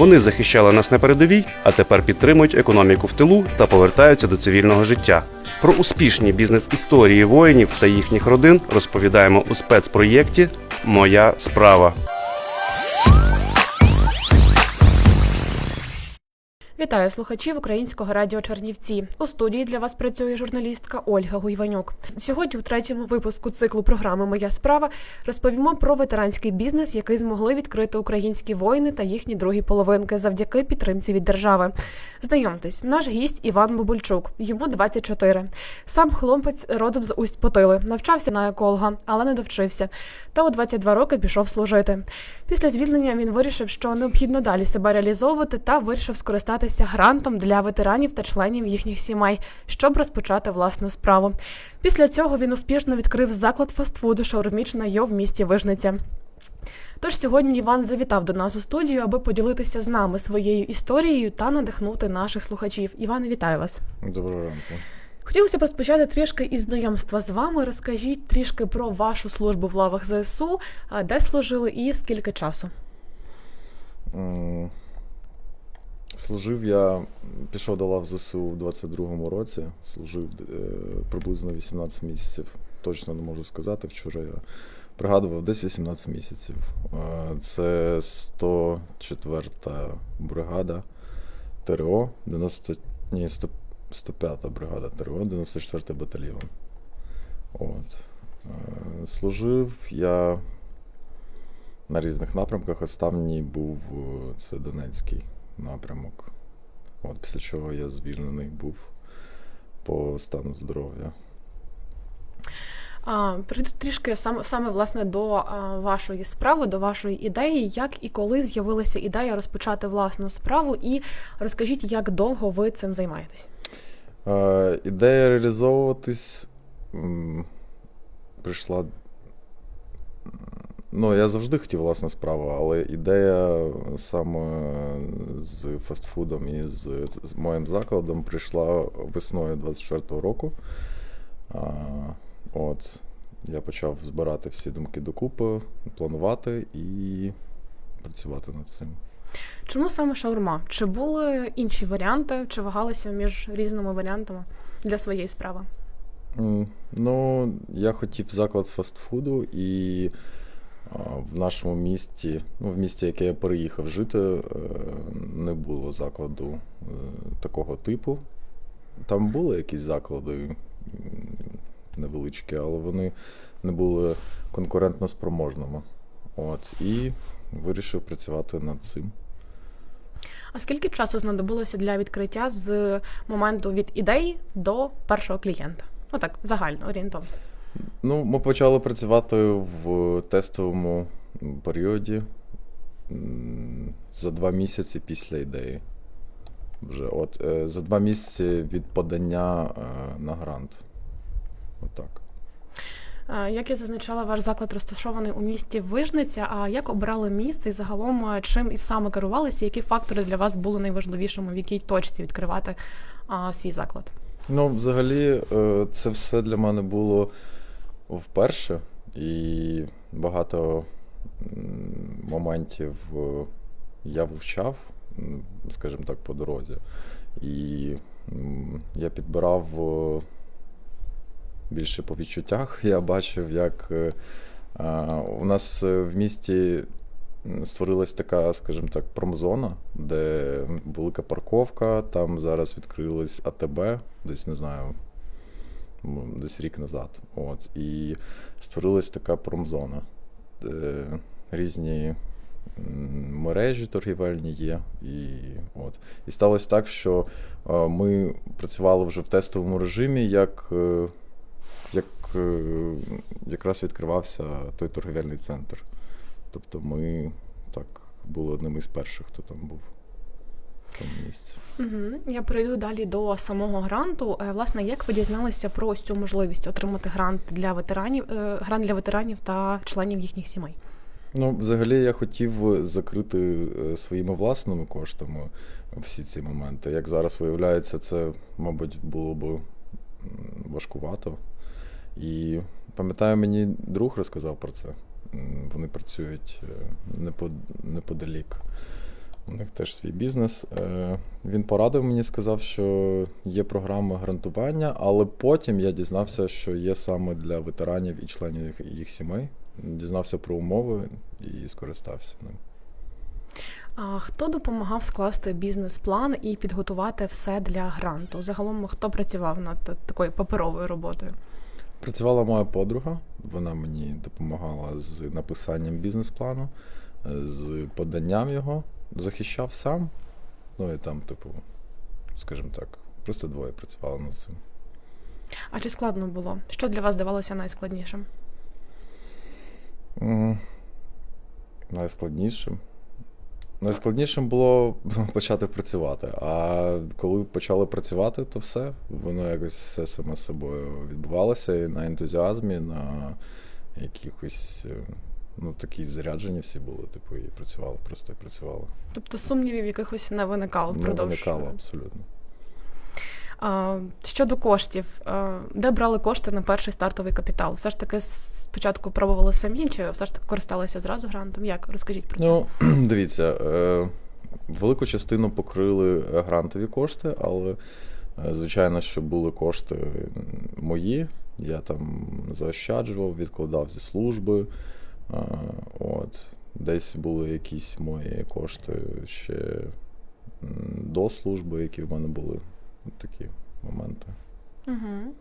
Вони захищали нас на передовій, а тепер підтримують економіку в тилу та повертаються до цивільного життя. Про успішні бізнес-історії воїнів та їхніх родин розповідаємо у спецпроєкті Моя справа. Вітаю слухачів українського радіо Чернівці. У студії для вас працює журналістка Ольга Гуйванюк. Сьогодні, у третьому випуску циклу програми Моя справа розповімо про ветеранський бізнес, який змогли відкрити українські воїни та їхні другі половинки завдяки підтримці від держави. Знайомтесь, наш гість Іван Бобульчук. Йому 24. Сам хлопець родом з усть Потили, навчався на еколога, але не довчився. Та у 22 роки пішов служити. Після звільнення він вирішив, що необхідно далі себе реалізовувати та вирішив скористатися грантом для ветеранів та членів їхніх сімей, щоб розпочати власну справу. Після цього він успішно відкрив заклад фастфуду шаурмічна йо в місті Вижниця. Тож сьогодні Іван завітав до нас у студію, аби поділитися з нами своєю історією та надихнути наших слухачів. Іване, вітаю вас. Доброго ранку. Хотілося б розпочати трішки із знайомства з вами. Розкажіть трішки про вашу службу в лавах ЗСУ, де служили і скільки часу. Служив я, пішов до лав ЗСУ в 22-му році, служив е, приблизно 18 місяців. Точно не можу сказати. Вчора я пригадував десь 18 місяців. Е, Це 104-та бригада ТРО, 90, ні, 105-та бригада ТРО, 94-й батальйон. От. Е, Служив я на різних напрямках. Останній був е, це Донецький напрямок. От, після чого я звільнений був по стану здоров'я. Прийду трішки саме, саме власне до а, вашої справи, до вашої ідеї, як і коли з'явилася ідея розпочати власну справу, і розкажіть, як довго ви цим займаєтесь. Е, ідея реалізовуватись м, прийшла. Ну, я завжди хотів власну справу, але ідея саме з фастфудом і з, з моїм закладом прийшла весною 24-го року. А, от, я почав збирати всі думки докупи, планувати і працювати над цим. Чому саме шаурма? Чи були інші варіанти, чи вагалися між різними варіантами для своєї справи? Ну, я хотів заклад фастфуду, і в нашому місті, ну, в місті, яке я переїхав жити, е, не було закладу е, такого типу. Там були якісь заклади невеличкі, але вони не були конкурентно спроможними. От, і вирішив працювати над цим. А скільки часу знадобилося для відкриття з моменту від ідеї до першого клієнта? Отак, загально орієнтовно. Ну, ми почали працювати в тестовому періоді за два місяці після ідеї. Вже от е, за два місяці від подання е, на грант. Отак. Як я зазначала, ваш заклад розташований у місті Вижниця. А як обрали місце і загалом е, чим і саме керувалися? Які фактори для вас були найважливішими, в якій точці відкривати а, свій заклад? Ну, взагалі, це все для мене було вперше, і багато моментів е, я вивчав, скажімо так, по дорозі. І я підбирав е, більше по відчуттях. Я бачив, як е, у нас в місті створилась така, скажімо так, промзона, де велика парковка, там зараз відкрилось АТБ, десь не знаю, десь рік назад. От, і створилась така промзона, різні мережі торгівельні є. І, от. і сталося так, що е, ми працювали вже в тестовому режимі, як, е, як е, якраз відкривався той торгівельний центр. Тобто ми так були одним із перших, хто там був тому місці. Угу. Я перейду далі до самого гранту. Е, Власне, як ви дізналися про ось цю можливість отримати грант для ветеранів, е, грант для ветеранів та членів їхніх сімей? Ну, взагалі, я хотів закрити е, своїми власними коштами всі ці моменти. Як зараз виявляється, це, мабуть, було б важкувато. І пам'ятаю, мені друг розказав про це. Вони працюють неподалік. У них теж свій бізнес. Е, Він порадив мені, сказав, що є програма грантування, але потім я дізнався, що є саме для ветеранів і членів їх сімей. Дізнався про умови і скористався ним. А хто допомагав скласти бізнес-план і підготувати все для гранту? Загалом хто працював над такою паперовою роботою? Працювала моя подруга, вона мені допомагала з написанням бізнес-плану, з поданням його, захищав сам. Ну і там, типу, скажімо так, просто двоє працювали над цим. А чи складно було? Що для вас здавалося найскладнішим? М, Найскладнішим. Найскладнішим було почати працювати. А коли почали працювати, то все. Воно якось все саме собою відбувалося і на ентузіазмі, на якихось. Ну, такі заряджені всі були, типу, і працювали, просто і працювали. Тобто сумнівів якихось не виникало Не впродовж. виникало абсолютно. А, щодо коштів, а, де брали кошти на перший стартовий капітал? Все ж таки спочатку пробували самі, чи все ж таки користалися зразу грантом? Як? Розкажіть про це. Ну, дивіться, е, велику частину покрили грантові кошти, але, е, звичайно, що були кошти мої. Я там заощаджував, відкладав зі служби. От. Десь були якісь мої кошти ще до служби, які в мене були. От такі моменти. Угу.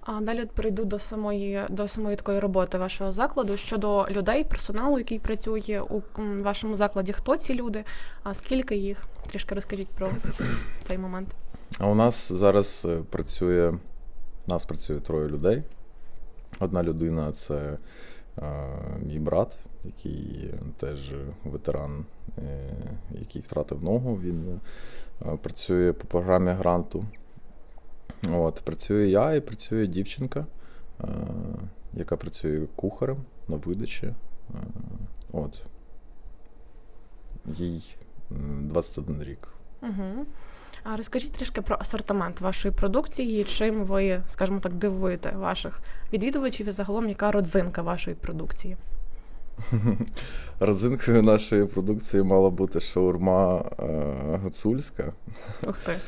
А далі от перейду до самої до самої такої роботи вашого закладу щодо людей, персоналу, який працює у вашому закладі. Хто ці люди? А скільки їх? Трішки розкажіть про цей момент. А у нас зараз е, працює, нас працює троє людей. Одна людина це мій брат, який теж ветеран, е, який втратив ногу. Він е, працює по програмі гранту. От, працюю я і працює дівчинка, е, яка працює кухарем на видачі. От. Їй м, 21 рік. Угу. А розкажіть трішки про асортимент вашої продукції, чим ви, скажімо так, дивуєте ваших відвідувачів і загалом яка родзинка вашої продукції? Родзинкою нашої продукції мала бути шаурма е, гуцульська. Ух ти.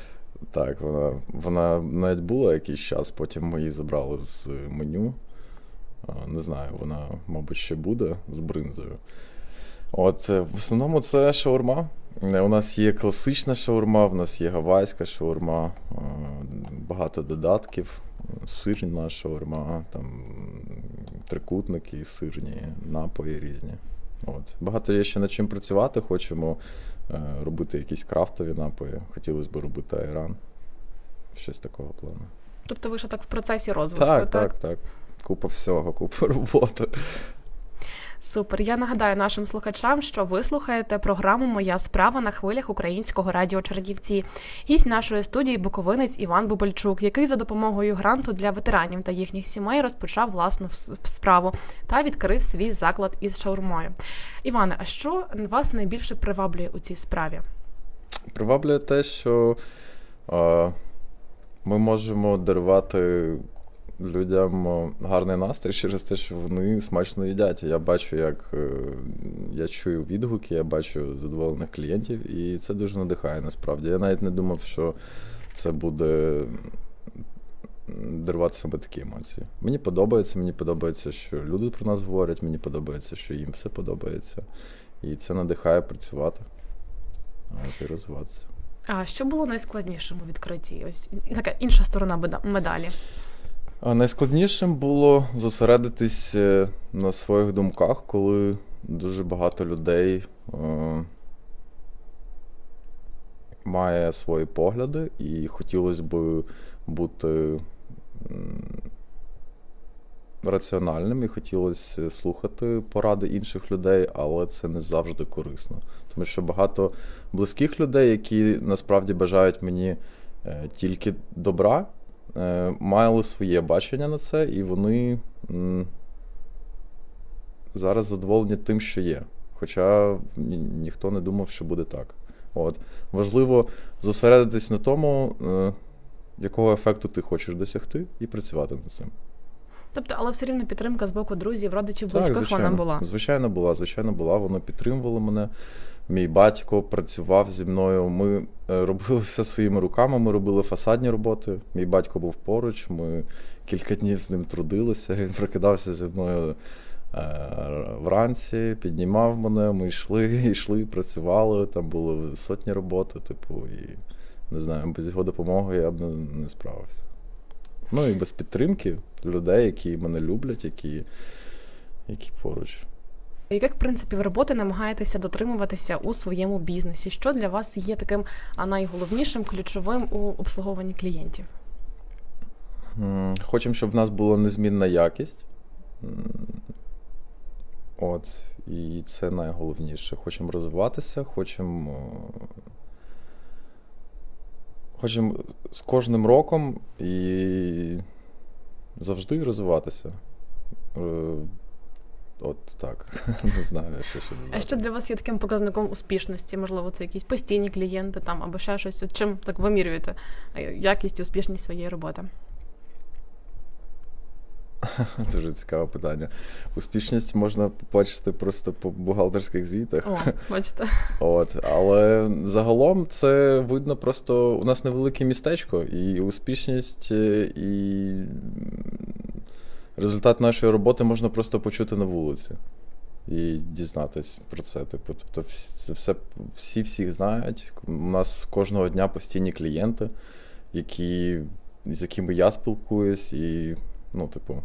Так, вона, вона навіть була якийсь час, потім ми її забрали з меню. Е, Не знаю, вона, мабуть, ще буде з бринзою. От, е, в основному це шаурма. Е, У нас є класична шаурма, в нас є гавайська шаурма, е, багато додатків, сирна шаурма, там трикутники, сирні, напої різні. От. Багато є ще над чим працювати. Хочемо е, робити якісь крафтові напої. Хотілося б робити айран. Щось такого плану. Тобто ви ще так в процесі розвитку, Так, так, так. Купа всього, купа роботи. Супер. Я нагадаю нашим слухачам, що ви слухаєте програму Моя справа на хвилях українського радіо Чернівці. Гість нашої студії буковинець Іван Бубальчук, який за допомогою гранту для ветеранів та їхніх сімей розпочав власну справу та відкрив свій заклад із шаурмою. Іване, а що вас найбільше приваблює у цій справі? Приваблює те, що е, ми можемо дарувати людям гарний настрій через те, що вони смачно їдять. Я бачу, як е, я чую відгуки, я бачу задоволених клієнтів, і це дуже надихає насправді. Я навіть не думав, що це буде дарувати себе такі емоції. Мені подобається, мені подобається, що люди про нас говорять, мені подобається, що їм все подобається. І це надихає працювати і розвиватися. А що було найскладнішим у відкритті? Ось така інша сторона медалі. Найскладнішим було зосередитись е, на своїх думках, коли дуже багато людей е, має свої погляди, і хотілося б бути раціональним, і хотілося слухати поради інших людей, але це не завжди корисно. Тому що багато близьких людей, які насправді бажають мені е, тільки добра, мали своє бачення на це, і вони зараз задоволені тим, що є. Хоча ні, ніхто не думав, що буде так. От. Важливо зосередитись на тому, е, якого ефекту ти хочеш досягти, і працювати над цим. Тобто, але все рівно підтримка з боку друзів, родичів, Так, близьких вона була. Звичайно, була. Звичайно, була. Вони підтримували мене. Мій батько працював зі мною. Ми е, робили все своїми руками. Ми робили фасадні роботи. Мій батько був поруч. Ми кілька днів з ним трудилися. Він прокидався зі мною е, вранці, піднімав мене. Ми йшли, йшли, працювали. Там були сотні роботи, типу, і не знаю, без його допомоги я б не, не справився. Ну і без підтримки людей, які мене люблять, які, які поруч. Яких принципів роботи намагаєтеся дотримуватися у своєму бізнесі? Що для вас є таким найголовнішим, ключовим у обслуговуванні клієнтів? Хочемо, щоб в нас була незмінна якість. От, і це найголовніше. Хочемо розвиватися, хочемо. е, Хочемо з кожним роком і завжди розвиватися. От так. Не знаю, що ще А що для вас є таким показником успішності? Можливо, це якісь постійні клієнти там або ще щось. От чим так вимірюєте е, якість і успішність своєї роботи? Дуже цікаве питання. Успішність можна побачити просто по бухгалтерських звітах. О, бачите. От, але загалом це видно просто у нас невелике містечко, і успішність, е, і результат нашої роботи можна просто почути на вулиці і дізнатись про це. Типу, тобто, це все всі всіх знають. У нас кожного дня постійні клієнти, які, з якими я спілкуюсь, і ну, типу,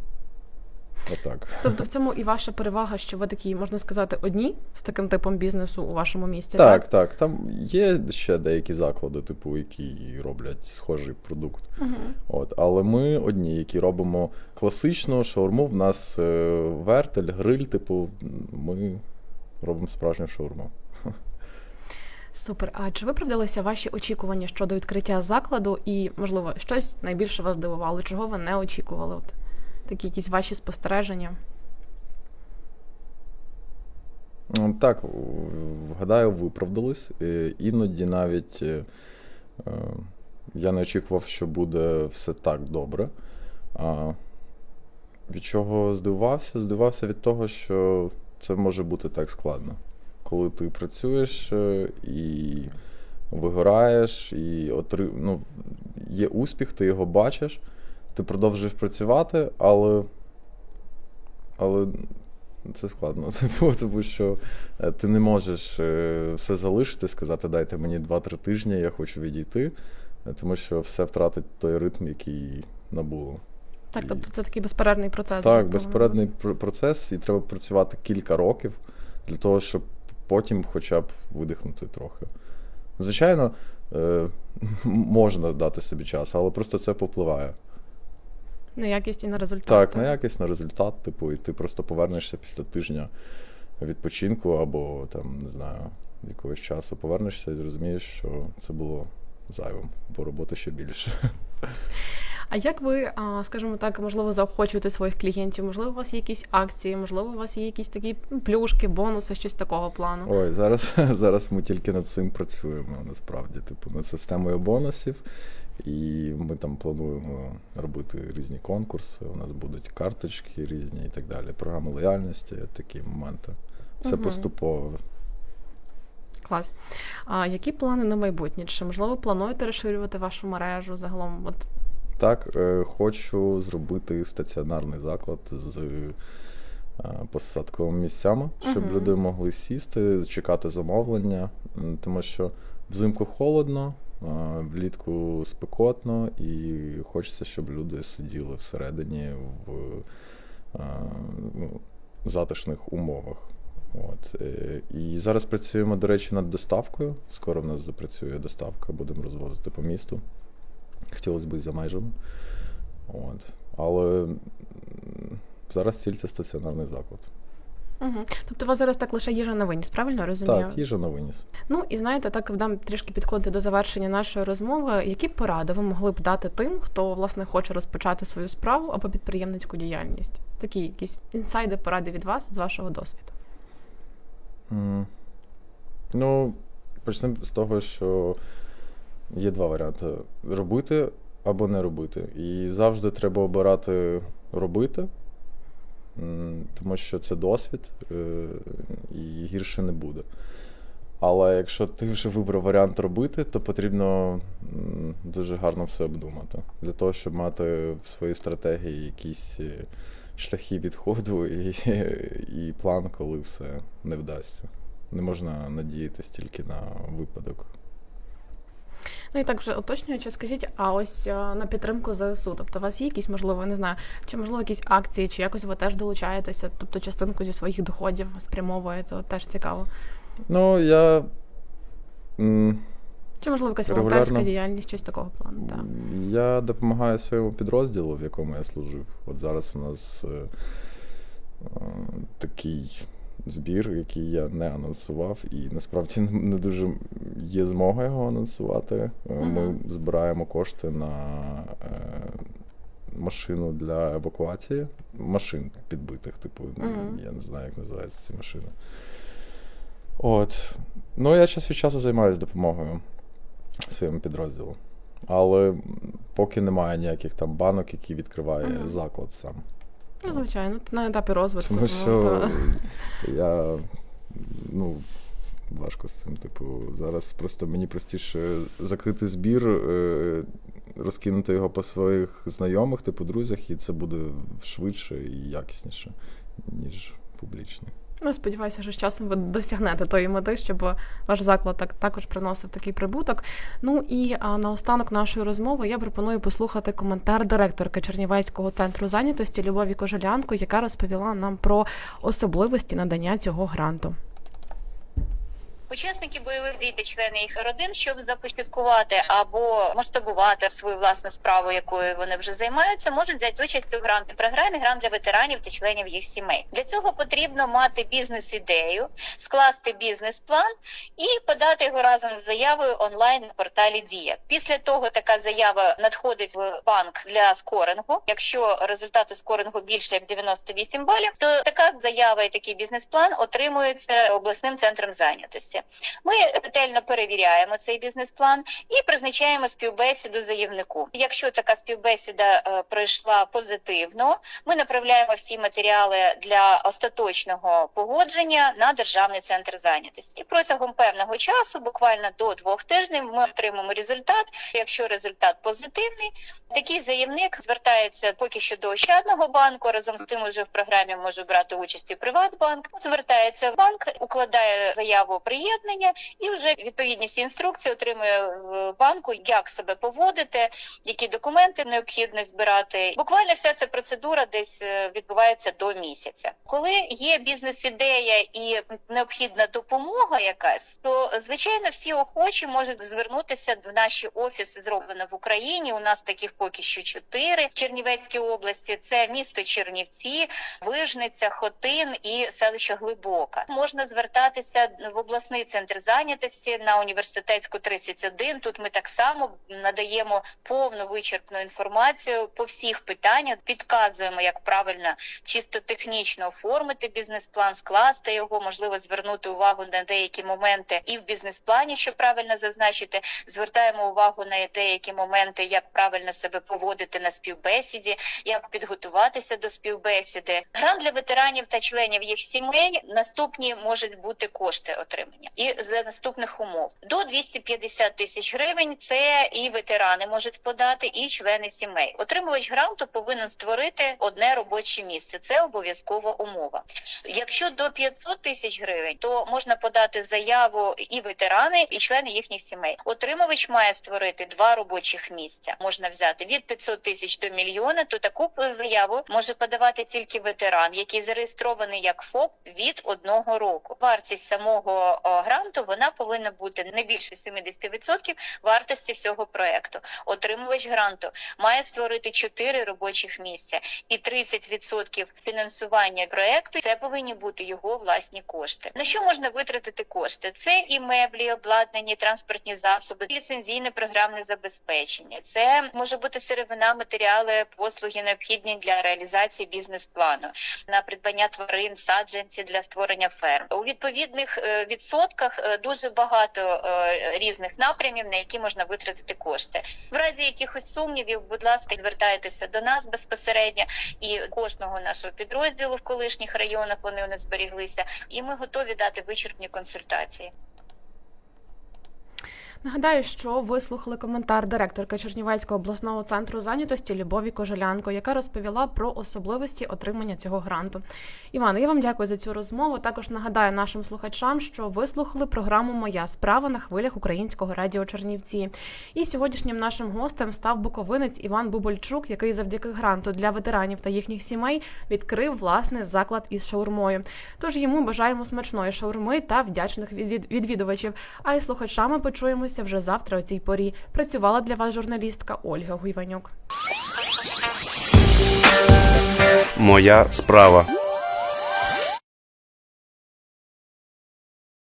отак. Тобто в цьому і ваша перевага, що ви такі, можна сказати, одні з таким типом бізнесу у вашому місті. Так, так. Там є ще деякі заклади, типу, які роблять схожий продукт. Угу. От, але ми одні, які робимо класичну шаурму. В нас е, вертель, гриль, типу, ми робимо справжню шаурму. Супер. А чи виправдалися ваші очікування щодо відкриття закладу? І, можливо, щось найбільше вас здивувало, чого ви не очікували? От такі якісь ваші спостереження. Так, гадаю, виправдались. Е, Іноді навіть е, е, я не очікував, що буде все так добре. Від чого здивувався? Здивувався від того, що це може бути так складно. Коли ти працюєш і вигораєш, і отри... ну, є успіх, ти його бачиш, ти продовжуєш працювати, але. Але це складно, типу, тому що е, ти не можеш е, все залишити, сказати, дайте мені 2-3 тижні, я хочу відійти, е, тому що все втратить той ритм, який набуло. Так, тобто це такий безперервний процес. Так, повинен безпередний процес, і треба працювати кілька років для того, щоб потім хоча б видихнути трохи. Звичайно, можна дати собі час, але просто це попливає. На якість і на результат. Так, на якість, на результат, типу, і ти просто повернешся після тижня відпочинку або там, не знаю, якогось часу повернешся і зрозумієш, що це було зайвим, бо роботи ще більше. А як ви, скажімо так, можливо, заохочуєте своїх клієнтів? Можливо, у вас є якісь акції, можливо, у вас є якісь такі плюшки, бонуси, щось такого плану. Ой, зараз, зараз ми тільки над цим працюємо, насправді, типу, над системою бонусів. І ми там плануємо робити різні конкурси. У нас будуть карточки різні і так далі. Програми лояльності, такі моменти. Все Мгм. поступово. Клас. А які плани на майбутнє? Чи можливо плануєте розширювати вашу мережу загалом? От Так, е, хочу зробити стаціонарний заклад з е, посадковими місцями, щоб Мгм. люди могли сісти, чекати замовлення, тому що взимку холодно, влітку спекотно, і хочеться, щоб люди сиділи всередині в ну, затишних умовах. От. е, І зараз працюємо, до речі, над доставкою. Скоро в нас запрацює доставка, будемо розвозити по місту. Хотілося б і за межами. От. Але зараз ціль це стаціонарний заклад. Угу. тобто у вас зараз так лише їжа на виніс, правильно я розумію? Так, їжа на виніс. Ну і знаєте, так дам трішки підходити до завершення нашої розмови. Які поради ви могли б дати тим, хто власне хоче розпочати свою справу або підприємницьку діяльність? Такі якісь інсайди, поради від вас з вашого досвіду. М. Ну, почнемо з того, що є два варіанти: робити або не робити. І завжди треба обирати робити, тому що це досвід, е, і гірше не буде. Але якщо ти вже вибрав варіант робити, то потрібно дуже гарно все обдумати. Для того, щоб мати в своїй стратегії якісь е, шляхи відходу і, і план, коли все не вдасться. Не можна надіятися тільки на випадок. Ну і так вже уточнюючи, скажіть, а ось е, на підтримку ЗСУ, тобто у вас є якісь, можливо, не знаю, чи можливо якісь акції, чи якось ви теж долучаєтеся, тобто частинку зі своїх доходів спрямовуєте, теж цікаво. Ну, я. Чи можливо якась Регулярно. волонтерська діяльність, щось такого плану? Так. Я допомагаю своєму підрозділу, в якому я служив. От зараз у нас е, е, такий збір, який я не анонсував, і насправді не- дуже є змога його анонсувати. Е, Ми збираємо кошти на е, машину для евакуації, машин підбитих, типу, я не знаю, як називаються ці машини. От. Ну, я час від часу займаюся допомогою своєму підрозділу. Але поки немає ніяких там банок, які відкриває Мгм. заклад сам. Ну, звичайно, це на етапі розвитку. Тому що. Я ну, важко з цим. Типу, зараз просто мені простіше закрити збір, е, розкинути його по своїх знайомих, типу друзях, і це буде швидше і якісніше, ніж публічний. Ну, сподіваюся, що з часом ви досягнете тої мети, щоб ваш заклад так також приносив такий прибуток. Ну і а, наостанок нашої розмови я пропоную послухати коментар директорки Чернівецького центру зайнятості Любові Кожелянко, яка розповіла нам про особливості надання цього гранту. Учасники бойових дій та члени їх родин, щоб започаткувати або масштабувати свою власну справу, якою вони вже займаються, можуть взяти участь у грантній програмі грант для ветеранів та членів їх сімей. Для цього потрібно мати бізнес-ідею, скласти бізнес-план і подати його разом з заявою онлайн на порталі Дія. Після того така заява надходить в банк для скорингу. Якщо результати скорингу більше як 98 балів, то така заява і такий бізнес-план отримується обласним центром зайнятості. Ми ретельно перевіряємо цей бізнес-план і призначаємо співбесіду заявнику. Якщо така співбесіда е, пройшла позитивно, ми направляємо всі матеріали для остаточного погодження на державний центр зайнятості. І протягом певного часу, буквально до двох тижнів, ми отримаємо результат. Якщо результат позитивний, такий заявник звертається поки що до Ощадного банку. Разом з тим, уже в програмі може брати участь і Приватбанк. Звертається в банк, укладає заяву приєднання і вже відповідні всі інструкції отримує в банку, як себе поводити, які документи необхідно збирати. Буквально вся ця процедура десь е, відбувається до місяця. Коли є бізнес-ідея і необхідна допомога якась, то звичайно всі охочі можуть звернутися в наші офіси, зроблено в Україні. У нас таких поки що чотири в Чернівецькій області. Це місто Чернівці, Вижниця, Хотин і селище Глибока. Можна звертатися в обласний центр зайнятості на університетську 31. Тут ми так само надаємо повну вичерпну інформацію по всіх питаннях, підказуємо, як правильно чисто технічно оформити бізнес-план, скласти його, можливо, звернути увагу на деякі моменти і в бізнес-плані, що правильно зазначити. Звертаємо увагу на деякі моменти, як правильно себе поводити на співбесіді, як підготуватися до співбесіди. Грант для ветеранів та членів їх сімей наступні можуть бути кошти отримання і за наступних умов до 250 тисяч гривень. Це і ветерани можуть подати, і члени сімей. Отримувач гранту повинен створити одне робоче місце. Це обов'язкова умова. Якщо до 500 тисяч гривень, то можна подати заяву і ветерани, і члени їхніх сімей. Отримувач має створити два робочих місця. Можна взяти від 500 тисяч до мільйона. То таку заяву може подавати тільки ветеран, який зареєстрований як ФОП від одного року. Вартість самого о, гранту вона повинна бути не більше 70% вартості всього проекту. Отримувач гранту має створити 4 робочих місця і 30% фінансування проекту це повинні бути його власні кошти. На що можна витратити кошти? Це і меблі, обладнані, транспортні засоби, ліцензійне програмне забезпечення. Це може бути сировина, матеріали, послуги необхідні для реалізації бізнес-плану, на придбання тварин, саджанці для створення ферм. У відповідних е, відсотках е, дуже багато е, різних напрямів, на які можна витратити кошти. В разі якихось сумнівів, будь ласка, звертайтеся до нас безпосередньо і кожного нашого підрозділу в колишніх районах вони у нас зберіглися, і ми готові дати вичерпні консультації. Нагадаю, що ви слухали коментар директорки Чернівецького обласного центру зайнятості Любові Кожелянко, яка розповіла про особливості отримання цього гранту. Іван, я вам дякую за цю розмову. Також нагадаю нашим слухачам, що ви слухали програму Моя справа на хвилях українського радіо Чернівці. І сьогоднішнім нашим гостем став буковинець Іван Бубольчук, який завдяки гранту для ветеранів та їхніх сімей відкрив власний заклад із шаурмою. Тож йому бажаємо смачної шаурми та вдячних відвід- відвідувачів. А й слухачами почуємося вже завтра о цій порі. Працювала для вас журналістка Ольга Гуйванюк. Моя справа.